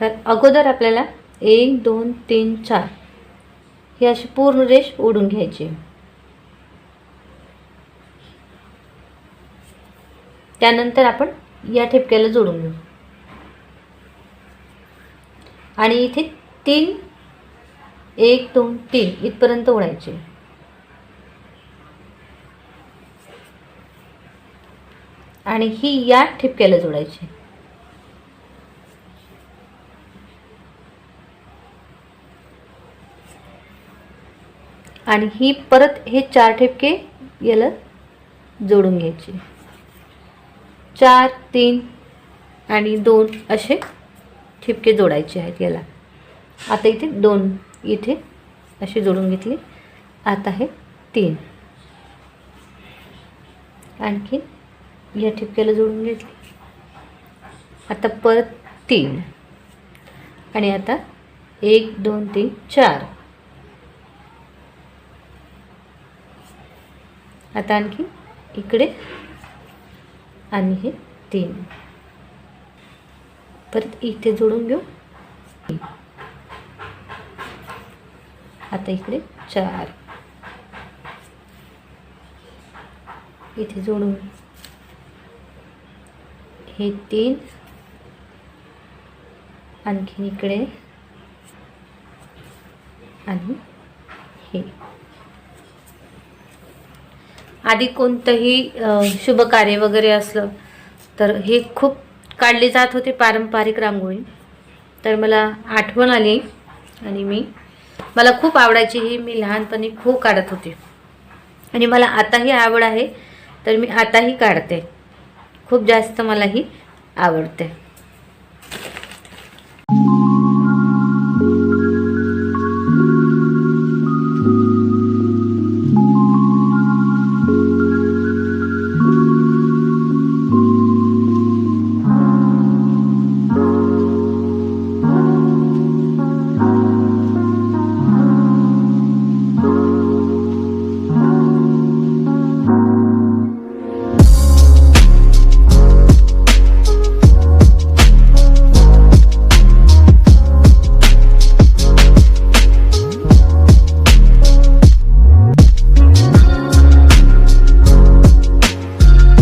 तर अगोदर आपल्याला एक दोन तीन चार ही अशी पूर्ण रेष ओढून घ्यायची. त्यानंतर आपण या ठिपक्याला जोडून घेऊ. आणि इथे तीन एक दोन तीन इथपर्यंत ओढायचे. आणि ही या ठिपक्याला जोडायची. आणि ही परत हे चार ठिपके याला जोडून घ्यायचे. चार तीन आणि दोन असे ठिपके जोडायचे आहेत याला. आता इथे दोन इथे असे जोडून घेतले. आता हे तीन. आणखी या ठिपक्याला जोडून घेतले. आता परत तीन. आणि आता एक दोन तीन चार. आता आणखी इकडे आणि हे तीन. परत इथे जोडून घेऊ. आता इकडे चार. इथे जोडून. हे तीन. आणखी इकडे. आणि हे. आधी कोणतंही शुभ कार्य वगैरे असलं तर हे खूप काढले जात होते पारंपरिक रांगोळी. तर मला आठवण आली आणि मी मला खूप आवडायची ही मी लहानपणी खूप काढत होते. आणि मला आताही आवड आहे तर मी आताही काढते. खूप जास्त मला ही आवडते.